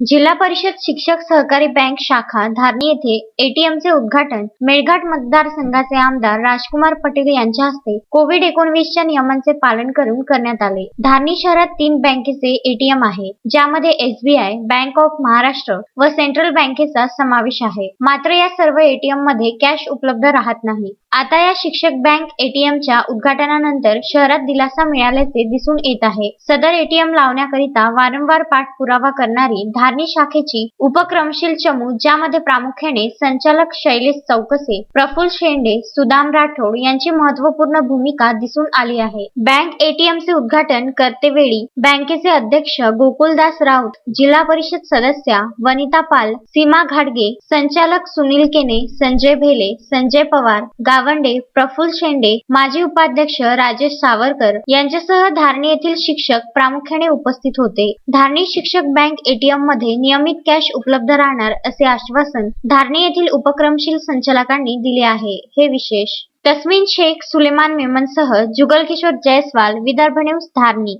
जिल्हा परिषद शिक्षक सहकारी बँक शाखा धारणी येथे एटीएमचे उद्घाटन मेळघाट मतदारसंघाचे आमदार राजकुमार पटेल यांच्या हस्ते कोविड एकोणवीसच्या नियमांचे पालन करून करण्यात आले. धारणी शहरात तीन बँकेचे एटीएम आहे ज्यामध्ये एसबीआय बँक ऑफ महाराष्ट्र व सेंट्रल बँकेचा समावेश आहे. मात्र या सर्व एटीएममध्ये कॅश उपलब्ध राहत नाही. आता या शिक्षक बँक एटीएमच्या उद्घाटनानंतर शहरात दिलासा मिळाल्याचे दिसून येत आहे. सदर एटीएम लावण्याकरिता वारंवार पाठपुरावा करणारी धारणी शाखेची उपक्रमशील चमू ज्यामध्ये प्रामुख्याने संचालक शैलेश चौकसे प्रफुल शेंडे सुदाम राठोड यांची महत्त्वपूर्ण भूमिका दिसून आली आहे. बँक एटीएमचे उद्घाटन करतेवेळी बँकेचे अध्यक्ष गोकुलदास राऊत जिल्हा परिषद सदस्या वनिता पाल सीमा घाडगे संचालक सुनील केने संजय भेले संजय पवार गावंडे प्रफुल शेंडे माजी उपाध्यक्ष राजेश सावरकर यांच्यासह धारणी येथील शिक्षक प्रामुख्याने उपस्थित होते. धारणी शिक्षक बँक एटीएममध्ये मध्ये नियमित कॅश उपलब्ध राहणार असे आश्वासन धारणे येथील उपक्रमशील संचालकांनी दिले आहे. हे विशेष. तस्मिन शेख सुलेमान मेमनसह जुगल किशोर जयस्वाल विदर्भ न्यूज धारणी.